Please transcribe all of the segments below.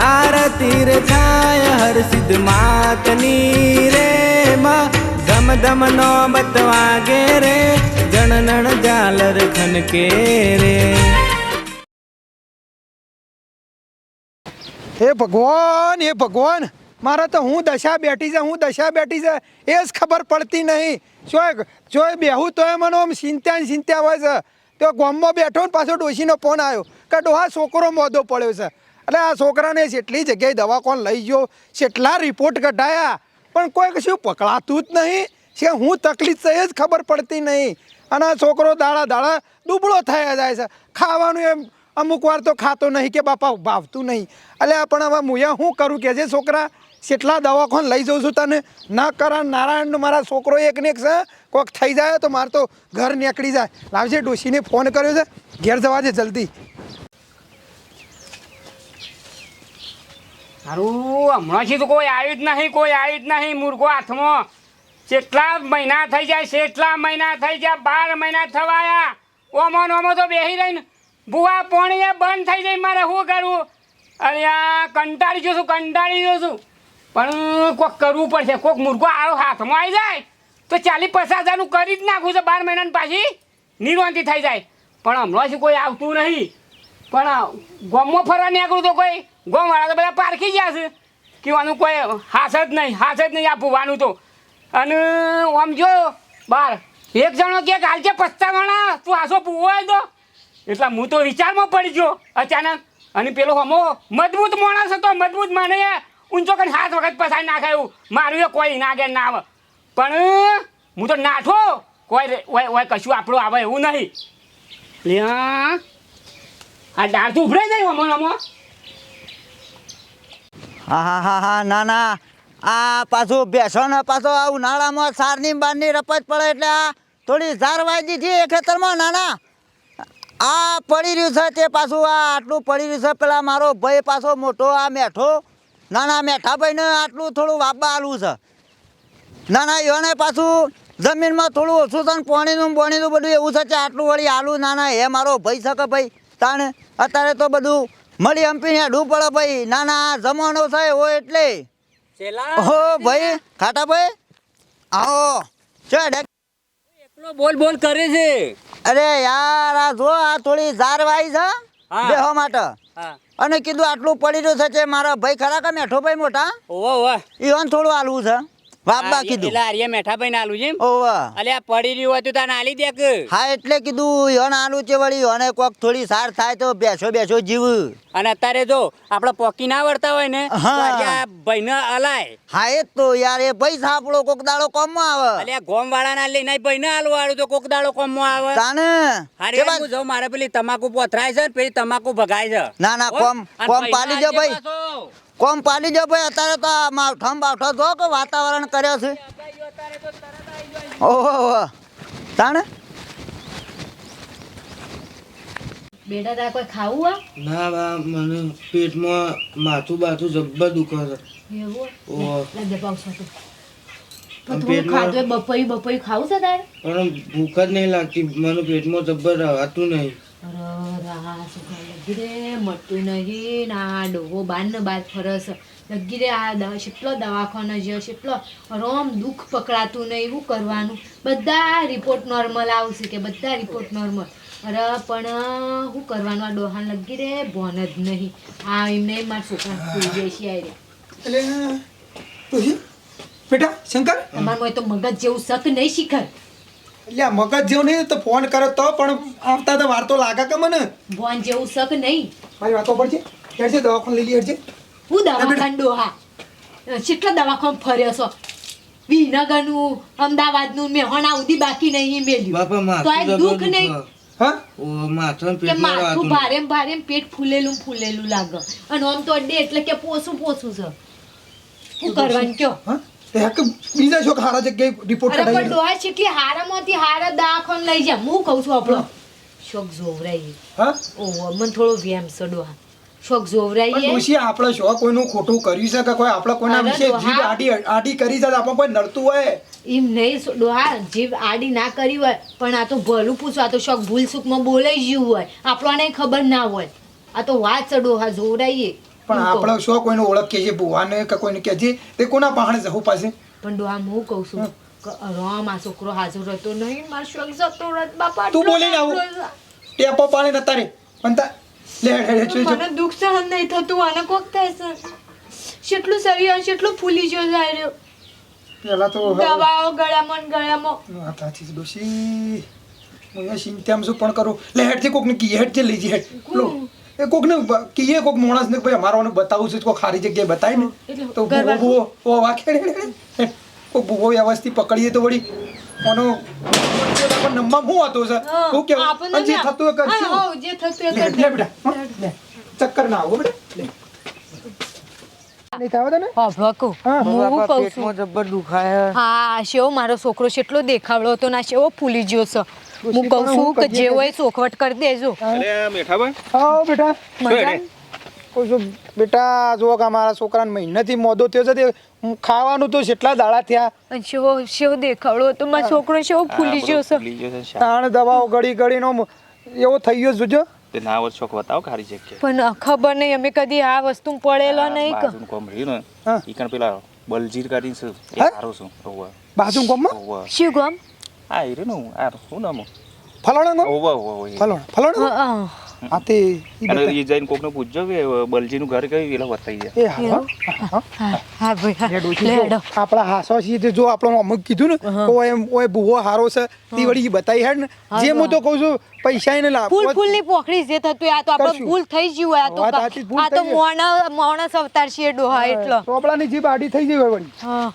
આરતી રે થાય, હર સિદ્ધ માતની રે માં. ધમ ધમ નો બતવાગે રે જણનણ જાલર ખનકે રે. હે ભગવાન હે ભગવાન, મારા તો હું દશા બેઠી છે, હું દશા બેઠી છે, એ જ ખબર પડતી નહીં. જો જો બેહું તો મને આમ ચિંતા ચિંતા હોય છે. તો ગામમાં બેઠો ને પાછો ડોશીનો ફોન આવ્યો. કે ડોહા, છોકરો મોદો પડ્યો છે. એટલે આ છોકરાને જેટલી જગ્યાએ દવાખાન લઈ ગયો કેટલા રિપોર્ટ કઢાયા, પણ કોઈ કશું પકડાતું જ નહીં. છે, હું તકલીફ થઈ જ ખબર પડતી નહીં. અને છોકરો દાડા દાડા દુબળો થયા જાય છે. ખાવાનું એમ અમુક વાર તો ખાતો નહીં કે બાપા ભાવતું નહીં. એટલે પણ હવે મુયા શું કરું કે છે છોકરા? કેટલા દવાખાન લઈ જાઉં છું તને, ના કરા, નારાયણ મારા છોકરો એક ને એક છે. કોઈક થઈ જાય તો મારે તો ઘર નીકળી જાય. લાવજે ડોશીને ફોન કર્યો છે. ઘેર જવા દે જલ્દી. હારું હમણાંથી તો કોઈ આવ્યું જ નહીં, કોઈ આવ્યું જ નહીં મુર્ગો હાથમાં. કેટલા મહિના થઈ જાય કેટલા મહિના થઈ જાય, બાર મહિના થવાયા. ઓમો ઓમો તો બેસી રહીને બુવા પોણી બંધ થઈ જાય, મારે શું કરવું અરે આ કંટાળી જશું કંટાળી જશું પણ કોક કરવું પડશે, કોક મુર્ગો આરો હાથમાં આવી જાય. તો ચાલીસ પચાસ હજારનું કરી જ નાખું છે, બાર મહિનાની પાછી. નિર્વાંતિ થઈ જાય. પણ હમણાંથી કોઈ આવતું નહીં. પણ ગોમમાં ફરવા નીકળું તો કોઈ ગોમવાળા તો બધા પારખી ગયા છે. કહેવાનું કોઈ હાથ જ નહીં, હાથ જ નહીં આપવાનું તો. અને આમ જો, બાર, એક જણો કે હાલ છે પસ્તાવાળા, તું આસો પૂવો હોય તો. એટલે હું તો વિચારમાં પડી ગયો અચાનક. અને પેલો હમો, મજબૂત માણસ હતો, મજબૂત મને ઊંચો કરીને હાથ વખત પસાઈ નાખાયું મારું એ કોઈ નાગે ના આવે. પણ હું તો નાઠો. કોઈ ઓય કશું આપણું આવે એવું નહીં. લ્યા, આ ડાળ તો ઉભરાઈ જાય હમણાં હમણાં હા હા હા હા, ના ના. આ પાછું બેસો ને પાછો આ ઉનાળામાં સારની બારની રપત પડે એટલે આ થોડી ઝાર વાઈ છે એ ખેતરમાં, ના ના. આ પડી રહ્યું છે તે પાછું આ આટલું પડી રહ્યું છે, પેલા મારો ભાઈ પાછો મોટો આ મેઠો. ના ના મેઠા ભાઈને આટલું થોડું વાપા આલું છે. નાના એને પાછું જમીનમાં થોડું ઓછું છે ને પોણીનું પાણીનું બધું એવું છે કે આટલું વળી આલું, ના ના, એ મારો ભાઈ શકે ભાઈ? તાણે, અત્યારે તો બધું મળી હંપીને હેડવું પડે ભાઈ. ના ના જમાનો થાય હોય એટલે. ઓહો ભાઈ ખાટા ભાઈ. આવો. ચો એકલો બોલ બોલ કરે છે. અરે યાર આ જો આ થોડી ઝાર વાઈ છે દેહો માટે. અને કીધું આટલું પડી રહ્યું છે મારા ભાઈ ખરા કે મેઠો ભાઈ મોટા? ઓવા ઓવા ઈવન થોડું આલવું છે. વાપા કીધું. એટલે આર્ય મેઠા ભાઈ આલું છે ઓવા અલે આ પડી રહ્યું હતું તો તાને આલી દે કે. હા એટલે કીધું યોન આલું છે વળી યોને કોક થોડી સાર થાય તો બેસો બેસો જીવ. અને અત્યારે જો આપણે પોકી ના વળતા હોય ને હા. આર્યા ભાઈને અલાય હા એ તો યાર એ ભાઈ સાપડો કોક દાડો કોમમાં આવે. અલે ગોમ વાળાના લઈને ભાઈને આલુ વાળું તો કોક દાડો કોમમાં આવે. તાને હારી હું જો મારે પેલી તમાકુ પોથરાય છે ને પેલી તમાકુ ભગાય છે. ના ના? કોમ કોમ પાલી જો ભાઈ. કોમ પાડી દો ભાઈ અત્યારે તો આ માવઠા બાવઠો જો કે વાતાવરણ કર્યો છે. ઓહો તાણે? બેટા તારે કોઈ ખાવું ના બા મને પેટમાં માથું બાથું જબ્બર દુખે છે. એવું ઓહો. હોય લે દબાવ છો તું ખાવું છે તારે? પણ ભૂખ જ નહીં લાગતી. મને પેટમાં જબ્બર રવાતું નહીં. અરે લગી રે મટતું નહીં ના ડોહો બાર ને બાર ફરસ. લગી રે આ દવા કેટલો દવાખાનો છે કેટલો રોમ દુઃખ પકડાતું નહીં શું કરવાનું? બધા રિપોર્ટ નોર્મલ આવશે કે બધા રિપોર્ટ નોર્મલ અરે પણ શું કરવાનું આ ડોહાન લગી રે ભોન જ નહીં. આ એમને મારા છોકરા ખુલી જાય છે એટલે બેટા શંકર? તમારે તો મગજ જેવું શક નહીં શીખર. એટલે આ મગજ જેવું નહીં તો ફોન કરો તો પણ આવતા તો વાર તો લાગે કે મને. ફોન જેવું શક નહીં. મારી વાતો પડશે હેડશે દવાખાન લઈ લી હેડશે હું દવાખાન ડોહા કેટલા દવાખાન ફર્યો છો? વિનગરનું અમદાવાદનું મેહોણા સુધી બાકી નહીં મેલ્યું. બાપા તો આ દુઃખ નહીં? દુખે હા? ઓ માથું કે માથું ભારે ભારે પેટ ફૂલેલું ફૂલેલું લાગે. અને આમ તો અડે એટલે કે પોસું પોસું છે. શું કરવાનું કયો? હા? હક બીજા છોક હારા જગ્યાએ રિપોર્ટ અરે પણ ડોહા કેટલી હારામાંથી હારા દવાખાન લઈ જા. હું કહું છું આપણો. શોક જોવરાઈ હા? ઓ મને થોડો વ્યામ છે ડોહા. શોક પણ જોવરાઈએ ડોશી આપણે શો કોઈનું ખોટું કર્યું છે કે કોઈ આપણે કોઈના વિશે જીભ આડી આડી કરી છે આપણે કોઈ નડતું હોય? એમ નહીં ડોહા જીભ આડી ના કરી હોય પણ આ તો ભલું પૂછો આ તો શોખ ભૂલ સુખમાં બોલાઈ ગયું હોય. આપણને ખબર ના હોય. આ તો વાત છે ડોહા જોવરાઈએ. પણ આપણે શું કોઈને ઓળખીએ છીએ ભુવાને કે કોઈને કહે છે તે કોના પાહણે જવું પાસે પણ ડોહા હું કહું છું કે આ છોકરો હાજર હતો નહીં મારો શોખ જતો રત બાપા તું બોલી ના ટેપો પાણી તારે. પણ તા લે લે લે મને દુખ સહન નહીં થતું આને કોક થાય છે. કેટલું શરીર કેટલું ફૂલી ગયો જાય રહ્યો. પેલા તો દવાઓ ગળામાં ને ગળામાં. વાત સાચી છે ડોશી. હું એ ચિંતામાં શું પણ કરું? લે હેડથી કોકને કીએ હેડથી લઈ જઈએ હેડ. લો. એ કોકને કીએ કોક માણસને કે ભાઈ અમારો બતાવું છું કોઈ ખારી જગ્યાએ બતાવી ને. તો ભૂવો વાંખે. કોક ભૂવો વ્યવસ્થિત પકડીએ તો વળી આનો નંબર હું હતો સર? હું અને જે થતું એ કરશું હા, હા, જે થતું એ લે, બેટા. ચક્કર ના આવો બેટા. દુખાય હા. શેવો મારો છોકરો કેટલો દેખાવડો હતો ના શેવો ફૂલી ગયો છે. હું કહું છું કે જે હોય ચોખવટ કરી દેજો. બેટા. મજા બેટા જો કે અમારા છોકરાને મહિનાથી મોદો થયો છે ખાવાનું તો કેટલા દાડા થયા. અને શેવો શેવો દેખાવડો હતો મારો છોકરો શેવો ફૂલી ગયો છે તાણ દવાઓ ગળી ગળીનો નો એવો થઈ ગયો જોજો. તે ના વર્ષ છોક બતાવો ખારી જગ્યાએ. પણ ખબર નહીં અમે કદી આ વસ્તુ પડેલો નહીં કે. કોમ રહ્યું ને હા. ઈ કણ પેલા બલજીર કરીને છે એ? સારો છું ઓવા બાજુ કોમમાં શું ગામ? આ ઈ રહ્યું ને હું. આ શું નામ? ફલાણા ઓવા ઓવા ફલાણા. ફલાણા હા, હા. હા તે ઈ અને બેટા. એ જઈને કોકને પૂછજો કે બલજીનું ઘર કયું એટલે બતાવી જાય એ હા, હા હા. હા ભાઈ હા. લે ડોશી લે જો, હેડો. આપણા હાસો છીએ જો આપણો અમુક કીધું ને તો એમ ઓય ભૂવો હારો છે તે વળી બતાવી હેડ ને. જે હું. તો કહું છું પૈસા એને લાવ ફૂલ ફૂલની પોખડી જે થતું આ તો આપણે ભૂલ થઈ ગયું આ તો આ તો મોણા અવતાર છે ડોહા એટલો. ચોપડાની જીભ આડી થઈ ગઈ હોય વળી. હા.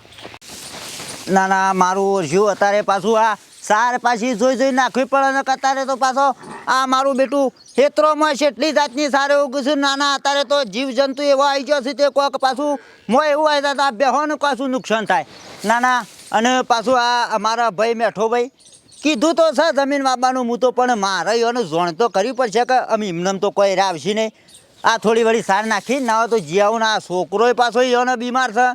ના ના, મારું શું અત્યારે પાછું આ સાર પાછી જોઈ જોઈ નાખવી પડે ને અત્યારે તો પાછો આ મારું બેટું ખેતરોમાં એટલી જાતની સારે ઉગું છું. નાના અત્યારે તો જીવજંતુ એવો આવી ગયો છે તે કોક પાછું મોય એવું આવી જતા બેહોને પાછું નુકસાન થાય. નાના અને પાછું આ અમારા ભાઈ મેઠો ભાઈ કીધું તો છે જમીન બાબાનું હું તો પણ મારે અને જોણ તો કરવી પડશે કે અમે એમને તો કોઈ રાવશી નહીં. આ થોડી વળી સાર નાખી, ના હોય તો જીયાવું આ છોકરોય પાછો એને બીમાર છે.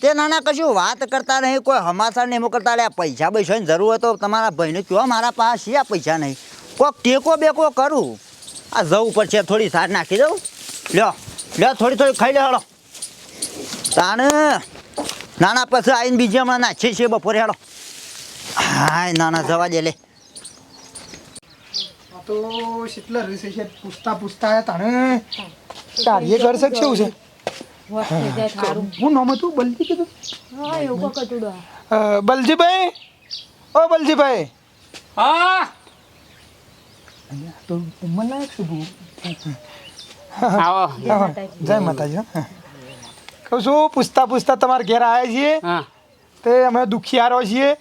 તે નાના કશું વાત કરતા નહીં, કોઈ હમાસા નહીં એમ કરતા લે પૈસા પૈસાની જરૂર હોય તો તમારા ભાઈને કહો મારા પાસે આ પૈસા નહીં. કોક ટેકો બેકો કરું. આ જવું પડશે, થોડી સાર નાખી દઉં. લ્યો લ્યો, થોડી થોડી ખાઈ લે હળો તાણે નાના પછી આવીને બીજી હમણાં નાખીએ છીએ બપોરે હેડો હાય, નાના જવા દે, લે. તો કેટલા રિસેશન પૂછતા પૂછતા તાણે. કાર્ય કરશે કેવું છે? હું. નામ હતું? બલજી કીધું? હા એવું અ, બલજીભાઈ? ઓ બલજીભાઈ. હા? તો મને આવો. જય માતાજી. કહું છું પૂછતા પૂછતા તમારા ઘેર આવ્યા છીએ. તે અમે દુખિયારો છીએ.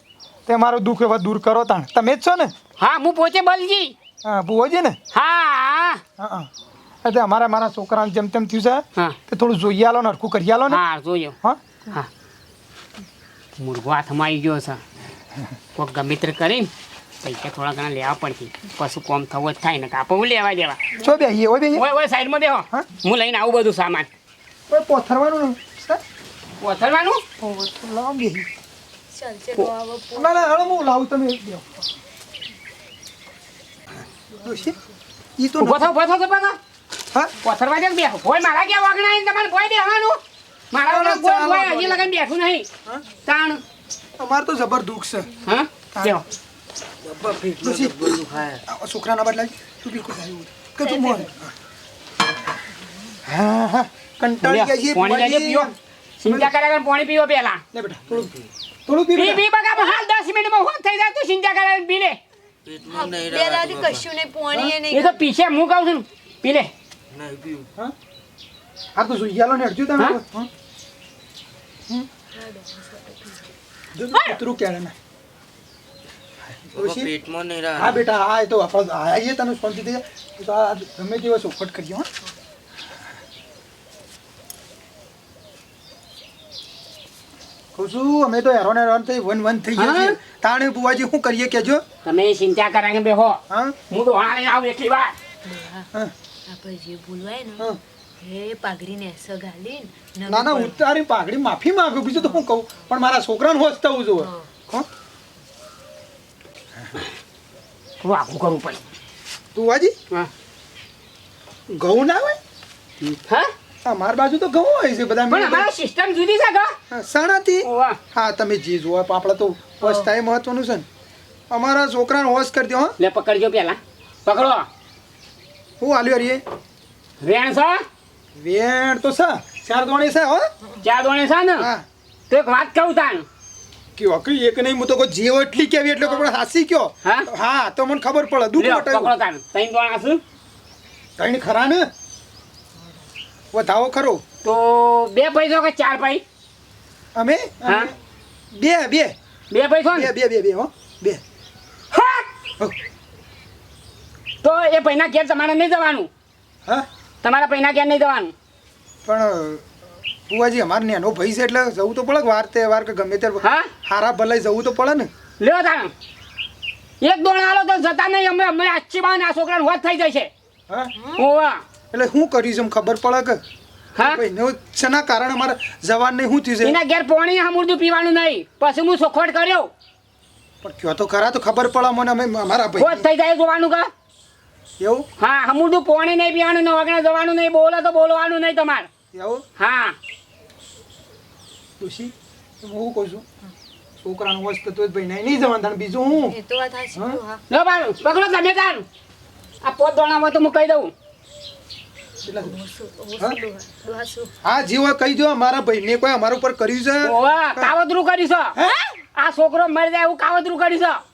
તે મારું દુઃખ એવા દૂર કરો તાણ. તમે જ છો ને? હા હું પોતે બલજી. હા ભુવોજી ને? હા હા. એટલે અમારા મારા છોકરાને જેમ તેમ થયું છે હા. તે થોડું જોઈ આલો ને હરખું કરી આલો ને. હા જોઈએ હા? હા. મુર્ગો હાથમાં આવી ગયો છે. કોઈક ગમિત્ર કરીને પૈસા થોડા ઘણા લેવા પડશે. પશુ કોમ થવો જ થાય ને કાપો લેવા દેવા? છો બેહીએ ઓય બેહીએ ઓય ઓય સાઈડમાં બેહો. હા? હું લઈને આવું બધું સામાન. ઓય પોથરવાનું પોથરવાનું? લાવ ડોહા ના ના હું લાવું તમે બેહો. ડોશી, ઈ તો ઊભો નથી. થો ઊભો થો ઊભો થો. હા? પથરવા દે બેહો. ભોય મારા ક્યાં વાગણા આવીને તમારે કોઈ બેહવાનું? મારા વગર કોઈ કોઈ. હજી લગન બેઠું નહીં. તાણ. અમાર તો જબર દુઃખ છે. હા? આ છોકરાના બદલા તું બિલકુલ કે તું મોર હા હા કંટાળી ગયા છીએ પાણી. પીવો સિંચા કર્યા વગર પાણી પીવો પેલા લે બેટા થોડું થોડું પી પી પી બગા હાલ દસ મિનિટમાં હોત થઈ જાય તું સિંચા કર્યા પી લે કશું નહીં પોણીએ એ નહીં તો પીછે હું કહું છું પી લે હા? તો સુઈ ગયા ને હટજો તમે હા? હા? હમ? જો કૂતરું ક્યારે ના. ડોશી, હા બેટા હા એ તો આપણે આવીએ તને શાંતિ તો આ ગમે તેવો ચોખવટ કરીએ હા. કહું છું અમે તો હેરોન હેરોન થઈ વન વન થઈ ગયા છીએ. તાણે બુવાજી શું કરીએ કેજો તમે ચિંતા કર્યા કે બેહો. હા? હું તો હાલે આવું એટલી વાર. હા. આપણે જે ભૂલવાય ને હા. ના ઉતારી પાઘડી માફી માંગુ બીજું તો હું કહું? પણ મારા છોકરાને હોશ થવું જોઈએ હા. હા આખું કરું પડે. તું વાજી? હા. ઘઉં ના હોય? હા? અમાર બાજુ તો ઘઉં હોય છે બધા પણ અમારા સિસ્ટમ જુદી છે કા હા, હા તમે જે જુઓ આપણે તો થાય મહત્વનું છે ને. અમારા છોકરાને હોશ કરી દો હા. લે પકડજો પેલા પકડો. હું આલ્યો રીએ વેણ સા વેણ તો સા ચાર દોણી છે હો. ચાર દોણે સા ને? તો એક વાત કહું તાન. કયો કઈ એક નહીં હું તો કોઈ જીવ એટલી કેવી એટલે કોઈ હાસી કયો. હા? હા તો મને ખબર પડે દુખ લ્યો પકડો તાન. ત્રણ દોણા છે. કઈ ખરા ને? વધાવો ખરો. તો બે પૈસો કે ચાર પૈ? અમે? હા. બે બે. બે પૈસો બે ને? બે બે બે હો. બે. હા! તો એ પૈના ઘેર તમારે નહીં જવાનું. હા? તમારા પૈના ઘેર નહીં જવાનું. પણ બુવાજી અમારે નેનો ભાઈ છે એટલે જવું તો પડે વાર તહેવાર કે ગમે ત્યારે. હા? હારા ભલાઈ જવું તો પડે ને. લ્યો તાણ. એક દોણ આલો તો જતા નહીં અમે અમે આછી બાને આ છોકરાને વાત થઈ જાય છે. હા? ઓવા એટલે શું કર્યું છે ખબર પડે કે? હા? ભાઈ શેના કારણે અમારે જવાન નહીં શું થયું છે? એના ઘેર પોણી હમુરદું પીવાનું નહીં. પછી હું સોખવટ કર્યો. પણ કયો તો ખરા તો ખબર પડે મને અમે અમારા ભાઈ થઈ જાય જોવાનું કા? એવું? હા હમુડું પોણી નહીં પીવાનું નહીં વગણે જવાનું નહીં બોલો તો બોલવાનું નહીં તમારે. એવું? હા. તુસી હું કહું છું? છોકરાનું વસ્ત તો ભાઈ નહીં નહીં જવાનું તાણે બીજું હું? એ તો વાત હા? પકડો તમે તાર. આ પોત દોણામાં તો હું કહી દઉં. હા? જીવો કહી દો અમારા ભાઈને કોઈ અમારા ઉપર કર્યું છે? ઓવા કાવતરું કરીશ હે? આ છોકરો મરી જાય એવું કાવતરું કરીશ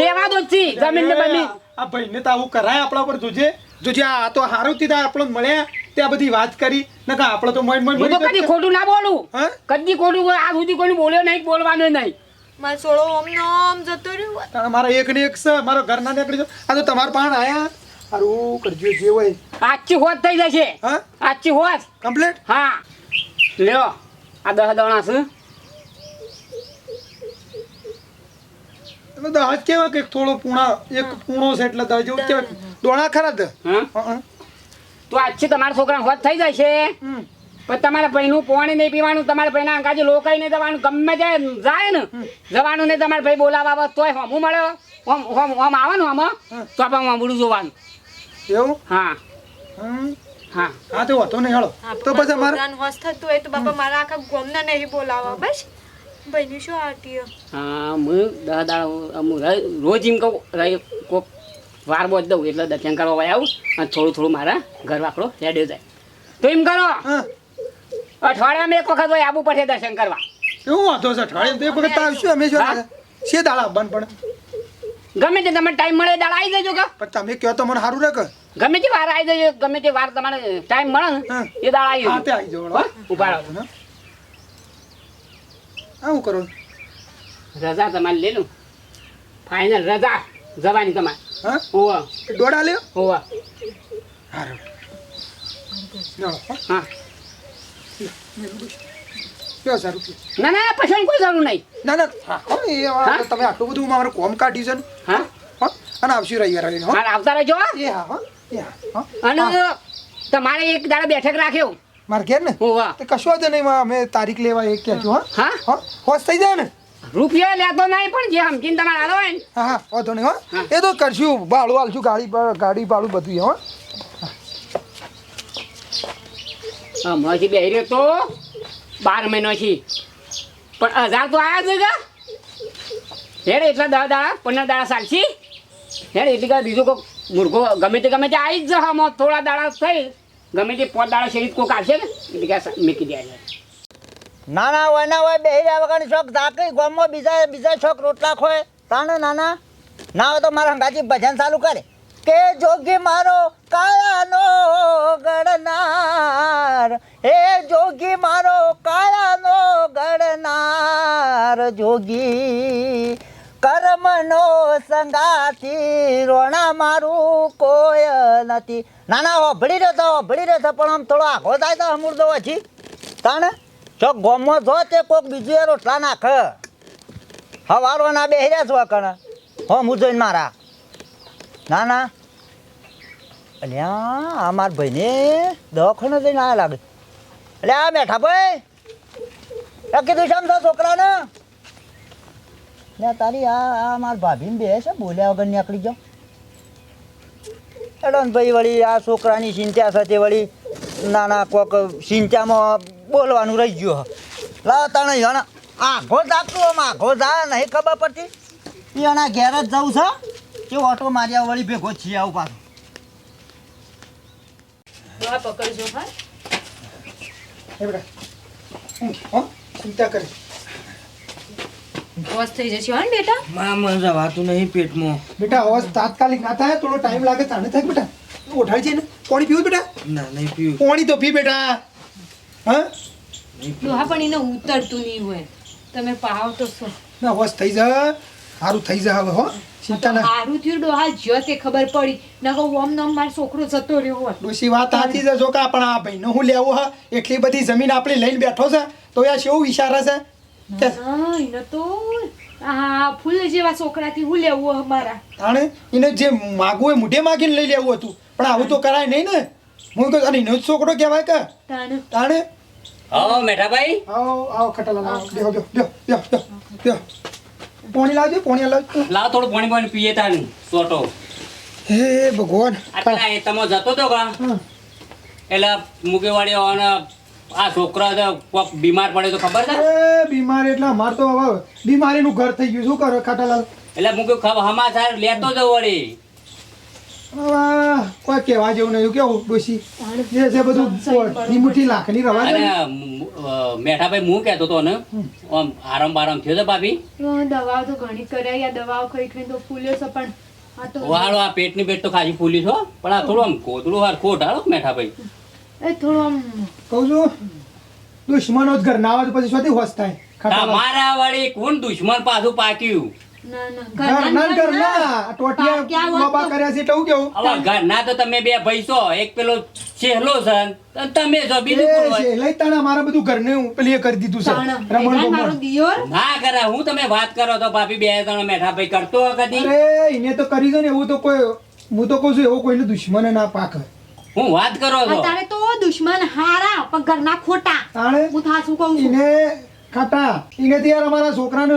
લેવા દો છી જમીન ને બની આ ભાઈને તો આવું કરાય આપણા ઉપર જોજે. જોજે આ તો હારું થી આપણને મળ્યા. ત્યાં બધી વાત કરી. નકા આપણે તો મન મન તો કદી ખોટું ના બોલું. હા? કદી ખોટું આ સુધી કોઈ બોલ્યો નહીં બોલવાનું નહીં. મારો સોળો ઓમ નો ઓમ જતો રહ્યો મારા એક ને એક છે મારો ઘરના નીકળી જો આ તો તમાર પાસે આયા. હારું કરજો જે હોય. આચી હોત થઈ જશે. હા? આચી હોત. કમ્પ્લીટ? હા. લ્યો આ દસ દણા છે. દહજ કેવા કે થોડો પૂણા એક પૂણો છે એટલે દહ જેવું કેવા દોણા ખરા જ હા. હં, હં. તો આજથી તમારા છોકરાને હોત થઈ જશે છે? પણ તમારે ભાઈનું પાણી નહીં પીવાનું તમારે ભાઈના અંગાજે લોકાઈ નહીં જવાનું ગમે તે જાય ને જવાનું નહીં તમારે ભાઈ બોલાવા આવે તોય હમું મળે ઓમ ઓમ ઓમ આવે ને આમાં તો આપણે આંબળું જોવાનું. એવું? હા. હમ. હા. હા તો વાંધો નહીં હેળો તો પછી મારા હોશ થતું હોય તો બાપા મારા આખા ગોમના નહીં બોલાવા બસ. ભાઈની શું આરતી હા હું દહ દાડા રોજ એમ કહું રહી કોક વાર બોજ દઉં એટલે દર્શન કરવા વાય આવું અને થોડું થોડું મારા ઘર વાકડો રેડ્યો જાય. તો એમ કરો અઠવાડિયામાં એક વખત હોય આબુ પડશે દર્શન કરવા. શું વાંધો છે અઠવાડિયામાં? એક વખત આવશું અમે શું છે દાડા બંધ પણ? ગમે તે તમે ટાઈમ મળે દાડા આવી જજો કે. પણ તમે કહો તો મને સારું રાખે ગમે તે વાર આવી જજો ગમે તે વાર તમારે ટાઈમ મળે ને એ દાડા આવી જજો. ઊભા રહો. હા કરો. રજા તમારે લે લઉં. ફાઇનલ રજા. જવાની તમારે. હા? હોવા. દોડા લ્યો? હોવા. હારો. હા. સારું ના ના પસંદ કોઈ જરૂર નહીં. ના ના હા? તમે આટલું બધું મારું કોમ કાઢ્યું છે હા? હો અને આવશું રવિવાર આવીને, આવતા રહેજો. એ હા અને તમારે એક દાડા બેઠક રાખ્યો. મારે ઘેર ને? હોવા તો કશો જ નહીં અમે તારીખ લેવા એક કહેજો હા. હા? હોશ થઈ જાય ને? રૂપિયા લેતો નહીં પણ જે સમજીને તમારે આવો હોય ને. હા હા વાંધો નહીં હો. એ તો કરશું ભાડું હાલશું ગાડી ગાડી ભાડું બધું હો. હમણાંથી બેહી રહ્યો તો બાર મહિનાથી પણ હજાર તો આવ્યા છે કા? હેડ એટલા દસ દાડા પંદર દાડા ચાલશી હેડ એટલે કે બીજું કોઈ મુર્ગો ગમે તે ગમે તે આવી જ જ થોડા દાડા થઈ. ગમે તે પોત દાડા શરીર કોક આવશે ને એટલે કે મૂકી દે નાના હોય, ના, હોય, બેહી રહ્યા શોખ. ધાકી ગામમાં બીજા બીજા શોખ રોટલા ખોય. તાણે નાના. ના હોય તો મારા હંગાજી ભજન ચાલુ કરે. કે જોગી મારો કાયાનો ગણનાર. હે જોગી મારો કાયાનો ગણનાર. જોગી કર્મનો સંગાથી રોણા મારું કોઈ નથી. નાના હોભળી રહ્યો તો હોભળી રહ્યો પણ આમ થોડો આખો થાય તો અમૂર્દો હજી. તાણે? જો ગોમો જો તે કોક બીજું એ રોટલા નાખ. હવારો ના બે રહ્યા છો કણ? હો, હું જોઈને મારા. ના ના અલ્યા આ માર ભાઈને દવાખાને જઈને આયા લાગે. અલ્યા બેઠા ભાઈ. કીધું છે તો છોકરાને? લે તારી આ આ માર ભાભીને બે છે બોલ્યા વગર નીકળી જાઓ. એડો ને ભાઈ વળી આ છોકરાની ચિંતા સાથે વળી ના ના કોક સિંચામાં બોલવાનું રહી ગયું લાવ તણે યણ આઘો દાખલો આઘો જા નહીં ખબર પડતી. એના ઘેર જ જવું છે. કે ઓટો માર્યા વળી ભેગો છીએ આવું પાછું. પકડજો હો ચિંતા કરે. બસ થઈ જશે હા ને બેટા? માં મજા રવાતું નહીં પેટમાં. બેટા અવાજ તાત્કાલિક ના થાય થોડો ટાઈમ લાગે તાને થાય બેટા? તું ઉઠાડી છે ને? પાણી પીવું બેટા? ના નહીં પીવું. પાણી તો પી બેટા. હા? ડોહા પણ એને ઉતરતું નહીં હોય. તમે પાવ તો ના અવાજ થઈ જા. સારું થઈ જા હવે હો. ચિંતા ના. સારું થયું ડોહા જ્યો તે ખબર પડી. ના કહું ઓમ નમ મારો છોકરો જતો રહ્યો હોય ડોસી વાત સાચી છે જો કે પણ આ ભાઈનો હું લેવું હા. એટલી બધી જમીન આપણે લઈને બેઠો છે. તો યાર શું વિચારે છે ના તો આ ફૂલ જેવા છોકરાથી હું લેવું અમારા તાણે એને જે માગવું એ મોઢે માગીને લઈ લેવું હતું. પણ આવું તો કરાય નહીં ને. હું તો અને એનો જ છોકરો કહેવાય કે. તાને તાણે? હો મેઠાભાઈ? આવો આવો ખટાલા બેહો બેહો બેહો બેહો બેહો બેહો. પાણી લાવજો પાણી લાવજો લાવ થોડું પાણી પાણી પીએ તાન સોટો. હે ભગવાન. આ તમે જતો તો કા. એટલે મુકેવાડી અને આ છોકરા તો કોક બીમાર પડે તો ખબર છે? બીમાર એટલે અમાર તો હવે બીમારીનું ઘર થઈ ગયું. શું કરો ખાટાલાલ? એટલે મુકે ખબર સમાચાર લેતો જ વળી. કોઈ કહેવા જેવું નહીં. કેવું ડોશી? જે છે બધું ની લાખની રવા અને છે મુ- અ, મેઠાભાઈ હું કહેતો તો ને આમ આરામ બારામ થયો છે ભાભી? દવાઓ તો ઘણી કરાઈ આ દવાઓ ખાઈ ખાઈ તો ફૂલ્યો છે પણ આ વાળો આ પેટની પેટ તો ખાલી ફૂલી છો પણ આ થોડું આમ કોતરું હાર ખોટ હાલો મેઠાભાઈ. એ થોડું આમ કહું છું દુશ્મનો જ ઘર ના આવે તો પછી શોધી હોશ થાય? તમારા વળી કોણ દુશ્મન પાછું પાક્યું? હું તો તમે બે ભાઈ છો એક પેલો સહેલો છે. અને તમે છો બીજું કોણ હોય? એ લઈ તાણા મારા બધું ઘરને હું પેલી એ કરી દીધું છે. તાણ. રમણ એલા મારો ભમણ. દિયોર? ના કરે હું તમે વાત કરો તો ભાભી બે ત્રણ મેઠાભાઈ કરતો કદી? અરે એને તો કરી દો ને એવું તો કોઈ હું તો કહું છું એવો કોઈ દુશ્મન ના પાકે હું વાત કરો છો તારે તો દુશ્મન હારા પણ ઘરના ખોટા. તાણે હું થાસું કહું છું. ઇને ખાટા ઇને તો યાર અમારા છોકરાને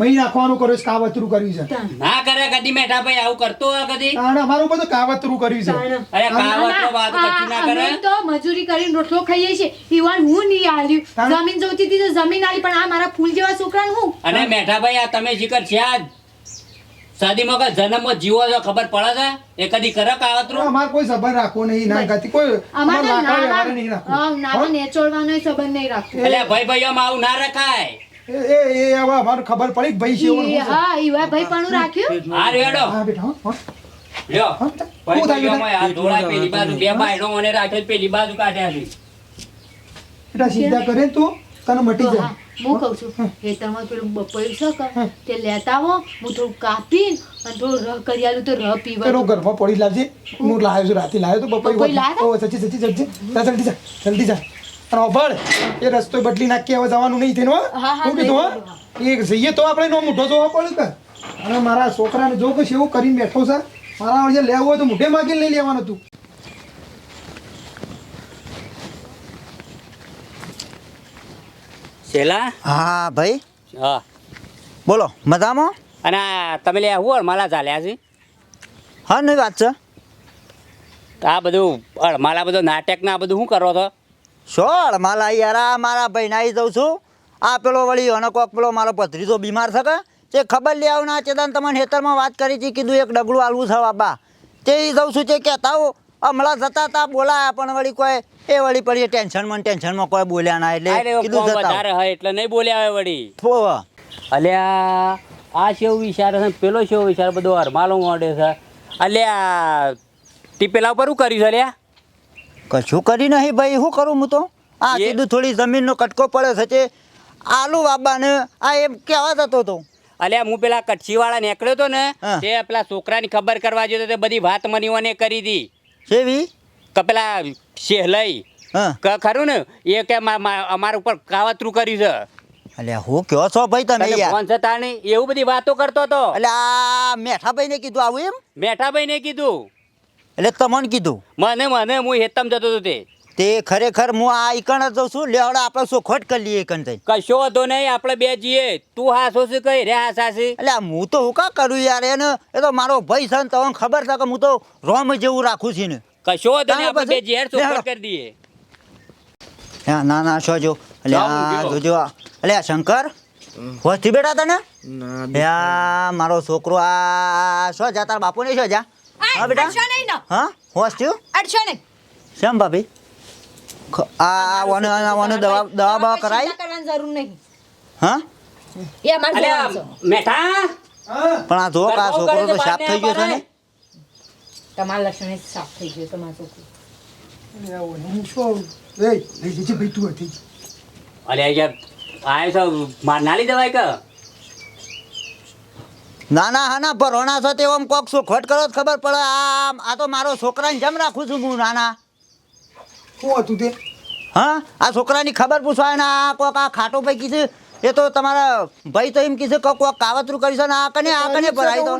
મહી નાખવાનું કર્યું છે કાવતરું કર્યું છે. ના કરે કદી મેઠાભાઈ આવું કરતો હોય કદી? તાણે અમારું બધું કાવતરું કર્યું છે. અરે કાવતરો વાત ના, ના કરે? તો મજૂરી કરીને રોટલો ખાઈએ છે ઈવન હું નહીં આલ્યું જમીન જોતી હતી તો જમીન આલી પણ આ મારા ફૂલ જેવા છોકરાને હું? અને મેઠાભાઈ આ તમે જીકર છે આજ? શાદીમાં કઈ જન્મમાં જીવો છો ખબર પડે છે? એ કદી કરે કાવતરું અમાર કોઈ સંબંધ રાખવો નહીં ના ગાતી કોઈ અમાર નાના વ્યવહાર નહીં રાખવો. હા, નાના નેચોડવાનો સંબંધ નહીં રાખવો. એટલે ભાઈ ભાઈઓમાં આવું ના રખાય. એ એ એ હવે અમાર ખબર પડી ભાઈ છે હા ઈવા ભાઈ પણ રાખ્યું? હા રેડો હા બેટા હા, હા. લ્યો. ભાઈ ભાઈ થાય આ ધોળા પેલી બાજુ બે બાયડો મને રાખે પેલી બાજુ કાઢ્યા છે. બેટા સીધા કરે તું તને મટી જાય. હું કહું છું તમારે પેલું બપોર છે તે લેતા આવો હું થોડું કાપી અને થોડું રહ કરી આલું તો રહ પીવા પેલો ઘરમાં પડી લાવજે. હું? લાવ્યો છું રાતે લાવ્યો તો લાવ્યા? ઓ સચી સચી જલ્દી જા જલ્દી જા જલ્દી જા. અને અભળ એ રસ્તો બદલી નાખી હવે જવાનું નહીં તેનો હા, કીધું હા. એ જઈએ તો આપણે નો મોઢો જોવા પડે કે. અને મારા છોકરાને જો કે એવું કરીને બેઠો છે મારા વચ્ચે લેવું હોય તો મોઢે માગીને લઈ લેવાનું હતું શેલા હા ભાઈ. હા. બોલો મજામાં? અને આ તમે લે હું અડમાલા ચાલ્યા છે? હા નહીં વાત છે. આ બધું અડમાલા બધું નાટક ના બધું શું કરો છો? સોળ અડમાલા યાર આ મારા ભાઈ નાઈ જઉં છું. આ પેલો વળી અને કોક પેલો મારો ભત્રીજો બીમાર છે તે ખબર લે આવું ના ચેતન તમને હેતરમાં વાત કરી હતી કીધું એક ડગલું આલવું છે બાબા. તે જઉં જાઉં છું તે કહેતા હો હમણાં જતા હતા બોલાયા પણ વળી કોઈ એ વળી પડી ટેન્શનમાં ને ટેન્શનમાં કોઈ બોલ્યા ના એટલે કીધું વધારે હોય એટલે નહીં બોલ્યા હોય વળી. અલ્યા આ શેવ વિચાર છે પેલો શેવ વિચાર બધો અરમાલો મોડે છે. અલ્યા ટીપેલા ઉપર શું કર્યું છે અલ્યા? કશું કરી નહીં ભાઈ શું કરું હું તો? આ કીધું થોડી જમીનનો કટકો પડે છે આલુ આલુ બાબાને આ એમ કહેવા જતો હતો. અલ્યા હું પેલા કચ્છીવાળા નીકળ્યો તો ને. તે પેલા છોકરાની ખબર કરવા જતો તે બધી વાત મનીઓને કરી હતી કેવી કે પેલા શેહલઈ હા. કે ખરું ને? એ કે અમારા ઉપર કાવતરું કર્યું છે. અલ્યા હું કયો છો ભાઈ તમે યાર? ફોન છે તાણે? એવું બધી વાતો કરતો હતો એટલે આ મેઠાભાઈને કીધું આવું એમ? મેઠાભાઈને કીધું. એટલે તમને કીધું? મને મને હું હેતમ જતો હતો તે. તે ખરેખર હું આ ઈકણ જ છું. લેવડે આપણે સોખોટ કરી લઈએ ઈકણ થઈ. કશો હતો નહીં આપણે બે જઈએ તું હાસો છે કઈ? રે હાસાસી એટલે આ હું તો હું કા કરું યાર એને? એ તો મારો ભાઈ છે ને તમને ખબર છે કે હું તો રોમ જેવું રાખું છું ને કશો આપણે બે ઝેર ચોખવટ કરી દઈએ. ના ના શું જો એટલે જાઓ, આ મૂક્યો. જોજો આ. શંકર હોસ્તી બેટા તને? ના મારો છોકરો આ શું જા તારા બાપુ નહીં શું જા. હા બેટા? અડશો નહીં ને. હા હોશ અડશો નહીં. શેમ ભાભી? આ wane દવા દવા બવા કરાઈ કરવાની જરૂર નહીં. હા? એ. મેઠા? પણ આ જો આ છોકરો તો તો સાફ થઈ ગયો છે ને? તમારા લક્ષણે સાફ થઈ ગયું તમારું છોકરું. હું શું લઈ જજે ભાઈ તું હતી અલ્યા યાર આયો છો? માર નાલી દવાઈ કે? ના ના ભરોણા છો તે કોક શું ખોટ કરો ખબર પડે. આ આ તો મારો છોકરાને જેમ રાખું છું હું નાના. શું હતું તે? હા આ છોકરાની ખબર પૂછવાય ને આ કોક આ ખાટો ભાઈ કીધું એ તો તમારા ભાઈ તો એમ કીધું કોક કોક કાવતરું કરીશ છે ને આ કને આ કને ભરાઈ દો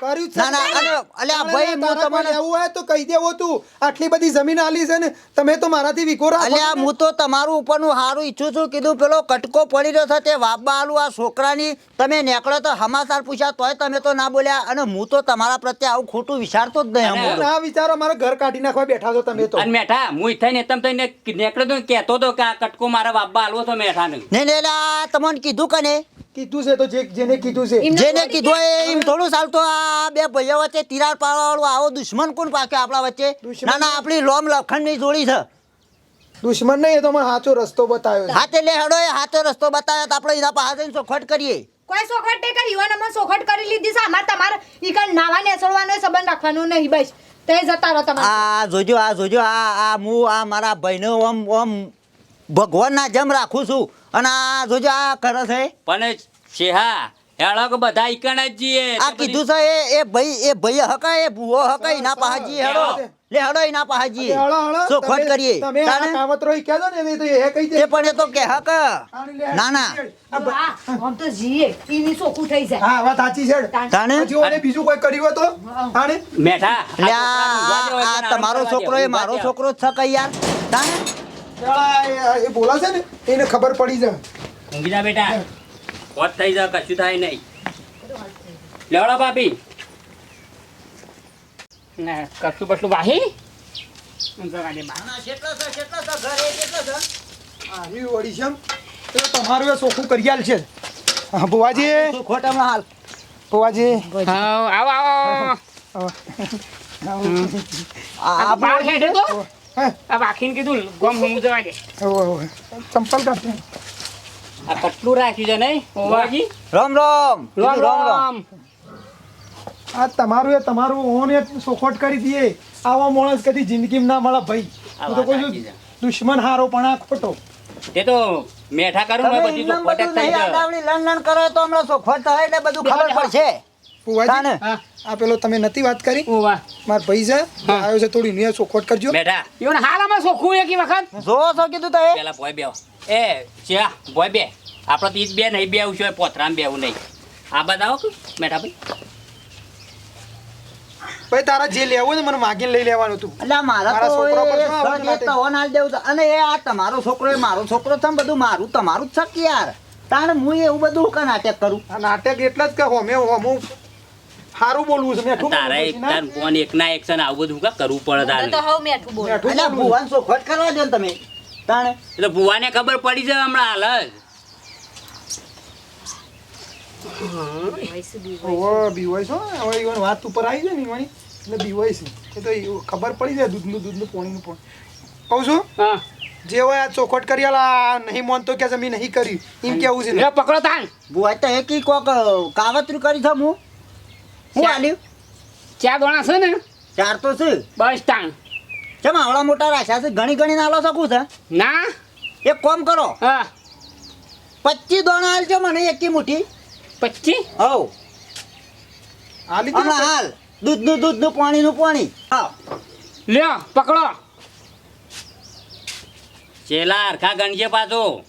કર્યું છે. ના, ના, અરે, અલ્યા ભાઈ, હું તમને- લેવું હોય તો કહી દેવો તું. આટલી બધી જમીન આલી છે ને તમે તો મારાથી વિકો અલ્યા હું તો તમારું ઉપરનું સારું ઈચ્છું છું કીધું પેલો કટકો પડી રહ્યો છે તે વાબા આલું આ છોકરાની તમે નીકળો તો હમાસાર પૂછ્યા તોય તમે તો ના બોલ્યા અને હું તો તમારા પ્રત્યે આવું ખોટું વિચારતો જ નહીં તો. ના વિચારો મારા ઘર કાઢી નાખવા બેઠા છો તમે તો. અને મેઠા હું થઈ ને તમે નીકળ્યો તો કહેતો તો કે આ કટકો મારા બાપા આલવો તો મેઠા નહીં નહીં તમને કીધું કને કીધું છે તો જે જેને કીધું છે. જેને કીધું એ એમ થોડું ચાલતો. આ બે ભાઈઓ વચ્ચે તિરાડ પાડવાવાળું આવો દુશ્મન કોણ પાક્યો આપણા વચ્ચે? દુશ્મન ના ના આપણી લોમ લખણની જોડી છે. દુશ્મન નહીં એ તો મને સાચો રસ્તો બતાવ્યો હાથે લે હડો એ સાચો રસ્તો બતાવ્યો તો આપણે એના પાસે જઈને કરીએ. કોઈ સોખટ નહીં કરી ઈવન અમે સોખટ કરી લીધી છે. અમારે તમારે ઈ કણ નાવા નેસડવાનો એ સંબંધ રાખવાનો નહીં બસ. તે જતા રહો તમારે. આ જોજો આ જોજો આ આ હું આ મારા ભાઈને ઓમ ઓમ ભગવાનના જેમ રાખું છું. અને આ જોજો આ કરે છે પણ શેહા હેળો બધા ઈકણ જ જઈએ આ કીધું છે એ એ ભાઈ એ ભાઈ હકા એ ભૂવો હકા એના પાસે જઈએ હેડો લે હેડો એના પાસે જઈએ હળો, હળો, કરીએ? તમે આ કાવતરો ઈ કહેજો ને એ તો એ કહી દે. એ પણ એ તો કે હક. ના ના. હા આમ તો જીએ. ઈની સોખું થઈ જાય. હા વાત સાચી છે. તાને પછી ઓલે બીજું કોઈ કર્યું હોય તો? આને મેઠા આ આ તમારો છોકરો એ મારો છોકરો જ છે કઈ યાર? એ- એ બોલાશે ને એને ખબર પડી જાય. ઊંઘી જા બેટા વાત થઈ જા કશું થાય નહીં. લેવડો ભાભી. ને કશું બસલું વાહી તમારું સોખું કરી છે. ભુવાજી. ખોટામાં હાલ. ભુવાજી. હા, આવો આવો આ આ તો બહાર હેઠે તો હે? આ વાખીને કીધું ગમ હું જવા દે. ઓવે, ઓવે. ચંપલ કાઢ આ કટલું રાખ્યું છે નહીં? ઓવાજી રામ રામ. રામ રામ રામ. રામ. આ તમારું એ તમારું ઓન એ સોખવટ કરી દઈએ આવા માણસ કદી જિંદગીમાં ના મળે ભાઈ. આ હું તો કહું છું દુશ્મન હારો પણ આ ખોટો તે તો મેઠા કરું ને પછી તો એમનેમ થઈ જાય લણ લણ કરો તો હમણાં ચોખવટ થાય એટલે બધું ખબર પડશે. હા. આ પેલો તમે નથી વાત કરી? ઓવા મારા ભાઈ છે આવ્યો છે થોડી નિયા સોખવટ કરજો. મેઠા એવું હાલ આમાં સોખું એક વખત? જો છો કીધું તો એ પેલા ભોય બેવ એ ચા ભોય બે. આપણે તીજ બે નહીં બેવું છે પોતરામ બેવું નહીં. આ બતાવો બેઠા ભાઈ ભાઈ તારા જે લેવું ને મને માગીને લઈ લેવાનું હતું. એટલે મારા છોકરા આલી દેવું અને એ આ તમારો છોકરો એ મારો છોકરો છે ને બધું મારું તમારું જ છે યાર? તાણ હું એવું બધું કા નાટક કરું? નાટક એટલે જ કે હોમે હોમું સારું બોલવું છે મેઠું તારા એક છે તાર ફોન એક ના એક સન આવું બધું કા કરવું પડે તારે? તો હવ મેઠું બોલ. મેઠું એટલે ભુવાન સો ખોટ કરવા દો તમે. તાણે. એટલે ભુવાને ખબર પડી છે હમણાં હાલ જ. બીવાય છે હવે ઈવન વાત ઉપર આવી જાય ને ઈવાની, એટલે બીવાય છે. એ તો ખબર પડી જાય દૂધનું દૂધનું પોણીનું પાણી કહું છું? હા. જે હોય આ ચોખવટ કરી આલા નહીં માનતો કે મેં નહીં કરી એમ કેવું છે પકડો તાન ભુવા તો એક કોક કાવતરું કરી થમું હું હું આલ્યું? ચાર દોણા છે ને? ચાર તો છે. બસ તાણ. ચમ આવડા મોટા રાખ્યા છે? ઘણી ઘણી નાલો શકું છે ના? એક કોમ કરો. હા. પચીસ દોણા આલજો મને એકી મુઠ્ઠી. પચી હવ. આ લીધું ને હાલ. દૂધનું દૂધનું પાણીનું પાણી હા. લ્યો પકડો. ચેલા હરખા ગણજે પાછો.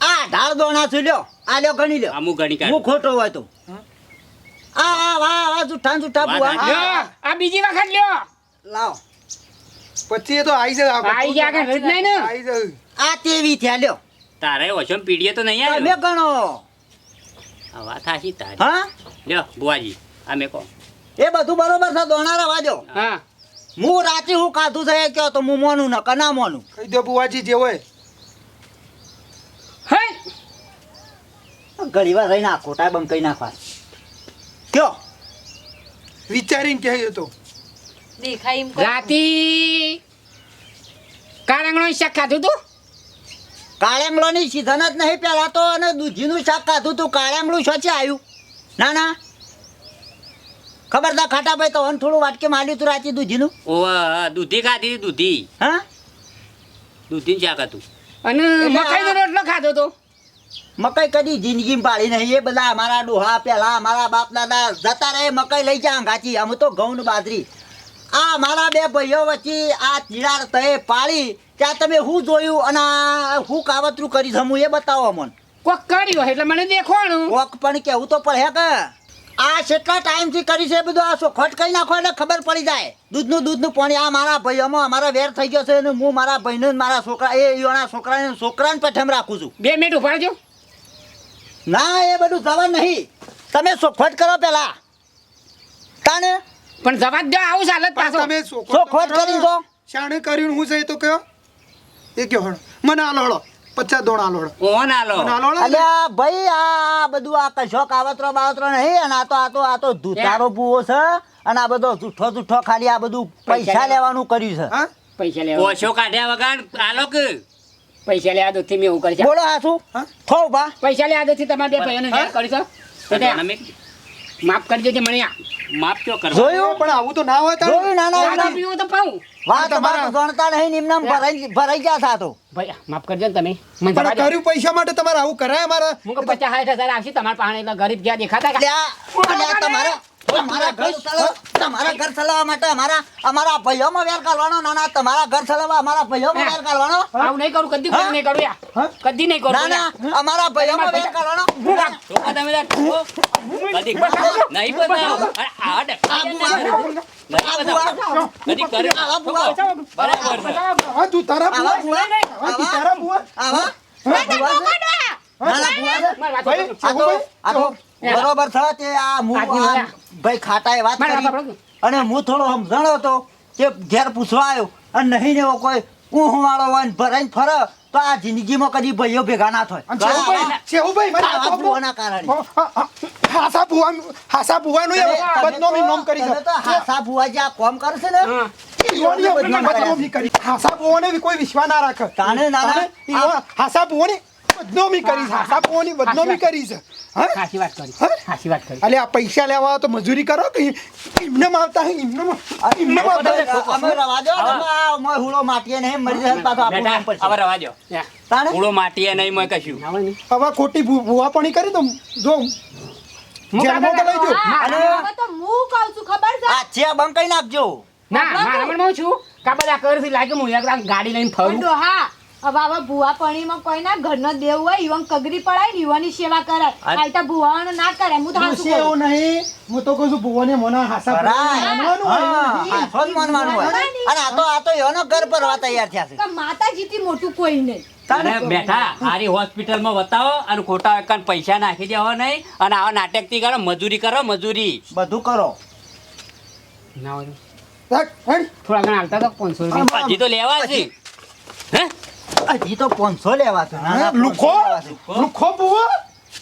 આ ઢાળ દોણા છું લ્યો. આ લ્યો ગણી લ્યો. અમુક ગણી હું ખોટો હોય તો. આ આ વાહ વાહ જુઠ્ઠા જુઠ્ઠા બુઆ. આ બીજી વખત લ્યો. લાવ. પછી એ તો આવી જાય આઈ ગયા કે રજ નહીં ને? આવી જાય આ તેવી થયા લ્યો. તારે ઓછો પીડીએ તો નહીં તમે આવ્યો ગણો. આ વાત આશી તારી. હા? લ્યો બુઆજી આ મેં કહો. એ બધું બરોબર છે દોણારા વાજો. હા. હું રાતે હું ખાધું છે એ કહો તો હું મોનું ન ના મોનું. કહી દો બુઆજી જે હોય. હે? ઘણી વાર રહીને આ ખોટા બમ કઈ નાખવા. કયો? વિચારીને કહ્યું તો. દેખાય એમ રાતી કારંગણો શાક ખાધું તું? કાળેંગલોની સીઝન જ નહીં પહેલાં તો અને દૂધીનું શાક ખાધું તું. કાળેંગલું છે આવ્યું ના ના. ખબરદાર ખાટા ભાઈ તો હન થોડું વાટકે માલ્યું તું રાતે દૂધીનું. ઓવા દૂધી ખાધી હતી, દૂધી. હા? દૂધીનું શાક હતું. અને મકાઈનો રોટલો ખાધો તો? મકાઈ કદી જિંદગી પાડી નહીં. એ બધા અમારા ડોહા પેલા અમારા બાપ દાદા જતા રહે મકાઈ લઈ જા ગાચી અમે તો ઘઉં બાજરી. આ મારા બે ભાઈઓ વચ્ચે આ તિરાડ તએ પાડી ત્યાં તમે શું જોયું અને હું શું કાવતરું કરી જમું એ બતાવો મને. કોક કર્યું એટલે મને દેખવાનું. કોક પણ કેવું તો પડે કે? આ કેટલા ટાઈમથી કરી છે બધું? આ સોખટ કરી નાખો એટલે ખબર પડી જાય. દૂધનું દૂધનું પાણી આ મારા ભાઈઓમાં અમારા વેર થઈ ગયો છે અને હું મારા ભાઈને ને મારા છોકરા એ ઈઓના છોકરાને છોકરાને પઠમ રાખું છું. બે મિનિટ ઊભા રહેજો. ના એ બધું જવા નહીં. તમે સોખટ કરો પેલા. તાને? પણ જવા દો આવું ચાલે પાછો. તમે ચોખવટ કરી દો. શાણે કર્યું હું છે તો કયો? એ કયો હળ. મને આલો હળો પચાસ દોણ આલોડ. કોણ આલો અલ્યા ભાઈ આ બધું આ કશો કાવતરો બાવતરો નહીં અને આ તો આ તો આ તો ધૂતારો પૂવો છે અને આ બધો જૂઠો જૂઠો ખાલી આ બધું પૈસા લેવાનું કર્યું છે. હા? પૈસા લેવા. ઓછો કાઢ્યા વગર આલો કે? પૈસા લેવા દોથી મેં એવું કરી બોલો આ શું થો ભા પૈસા લેવા દોથી તમારે બે ભાઈઓને? કરી છો. માફ કરજો જે મને માફ કયો કરો. જોયું? પણ આવું તો ના હોય તો જોયું? નાના ના પીવું તો પાઉં. વાત તમારા- ગણતા નહીં નિમનામ ભરાઈ ભરાઈ ગયા થા તો. ભાઈ માફ કરજો ને તમે. મને પણ કર્યું પૈસા માટે તમારે આવું કરાય મારા? હું કહું પચાસ સાઠ હજાર આવશે તમારા પાસે એટલે ગરીબ ગયા દેખાતા કા? તમારા તમારા ઘર ચલાવ તમારા ઘર ચલાવવા માટે અમારા અમારા ભાઈઓમાં વેર કાઢવાનો ના ના તમારા ઘર ચલાવવા અમારા ભાઈઓમાં વેર કાઢવાનો. આવું નહીં કરું કદી નહીં કરું યાર કદી નહીં કરું ના ના અમારા ભાઈઓમાં વેર કાઢવાનો. તમે કદી નહીં બતાવો. અરે આ ડે- નહીં બતાવો. કદી કરે. આવા બુઆ. ઠોકો. બરાબર બરોબર છે તે આ હું. ભાઈ ખાતાએ વાત કરી અને હું થોડો સમજણો હતો કે ઘેર પૂછવા આવ્યો. અને નહીં ને એવો કોઈ ઊંઘ વાળો હોય ભરાઈને ફરે તો આ જિંદગીમાં કદી ભાઈઓ ભેગા ના થાય. ભૂવાના કારણે. હાસા હાસા ભુવાનું બદનામી કરી તો હાસા ભુવા જે આ કોમ ને? હાસા ભુવાને કોઈ વિશ્વાસ ના રાખે. તાણે ના હાસા ભુવાની બદનામી કરી છે ભુવાની બદનામી કરી છે હા? સાચી વાત કરી. સાચી વાત કરી. અલે આ પૈસા લેવા તો મજૂરી કરો કે ઇમને આવતા હે ઇમને એમને આવતા અમે રવા દો તમે આ મોય હુળો માટીએ નહીં મરી જાય પાછો આપણે બેટા, હવે રવા. તાણે? હુળો માટીએ નહીં મોય કશું. હવે ખોટી ભૂવા ભૂવાપણી કરી તો જો જેલમાં તો લઈ જો અને હવે તો હું કહું છું ખબર છે? આ ચિયા બંકાઈ નાખજો. ના મારા મનમાં છું. કાબલા કરથી લાગે હું એક ગાડી લઈને ફરું. પણ હા. હવે આવા ભૂવા પણીમાં કોઈ ના ઘરનો દેવ હોય ઈવન કગરી પડાય ને ઈવાની સેવા કરાય આ- આ તો ભૂવાઓને ના કરે હું તો હાસું એવું નહીં હું તો કહું છું ભુવાને મને હાસા માનવાનું. અને આ તો આ તો એનો ઘર પરવા તૈયાર થયા છે. માતાજી થી મોટું કોઈ નહીં. અને બેઠા હારી હોસ્પિટલમાં બતાવો અને ખોટા એકાન પૈસા નાખી દેવા નહીં અને આવા નાટકથી કરો મજૂરી કરો મજૂરી. બધું કરો. ના. થોડા ઘણા હાલતા તો પાંચસો રૂપિયા. હજી તો લેવા છે. હે? હજી તો પાંચસો લેવા છે. ના, ના, લુખો? 500 લેવા છે. લુખો? ભુવા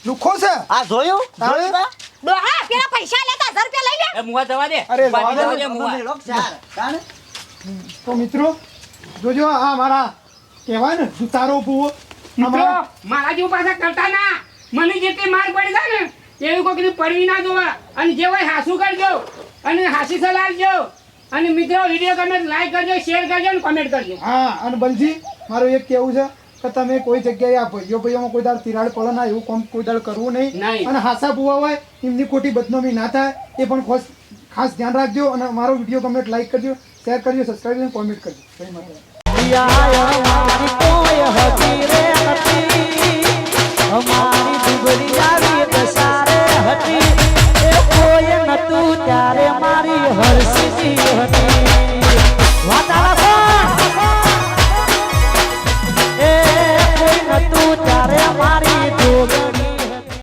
લુખો છે? આ જોયું? તારે? જોયું બા? ડોહા પેલા પૈસા લેતા હજાર રૂપિયા લઈ લે. મુવા જવા દે. અરે, જવા જવા દે, દે મુવા. તમે લોકો ચાર. તાણે? તો મિત્રો જોજો આ મારા કહેવાય ને સુતારો ભૂવો મિત્રો મારા જેવું પાછા કરતા ના. મને જેટલી માર પડી જાય ને એવી કોઈ પડવી ના જોવા. અને જે હોય હાસુ કરજો. અને હાસી સલાહ આપજો. અને મિત્રો વીડિયો ગમે લાઈક કરજો શેર કરજો અને કમેન્ટ કરજો. હા અને બલજી મારું એક કેવું છે કે તમે કોઈ જગ્યાએ આ ભાઈઓ ભાઈઓમાં કોઈ દાળ તિરાડ પડે ના એવું કોમ કોઈ દાળ કરવું નહીં. અને હાસા ભૂવા હોય એમની ખોટી બદનામી ના થાય એ પણ ખાસ ખાસ ધ્યાન રાખજો અને મારો વીડિયો ગમે લાઈક કરજો શેર કરજો સબસ્ક્રાઈબ કરજો કોમેન્ટ કરજો. અમારી દુબળી આવી હતી. તું ત્યારે મારી હરસી હતી વાતા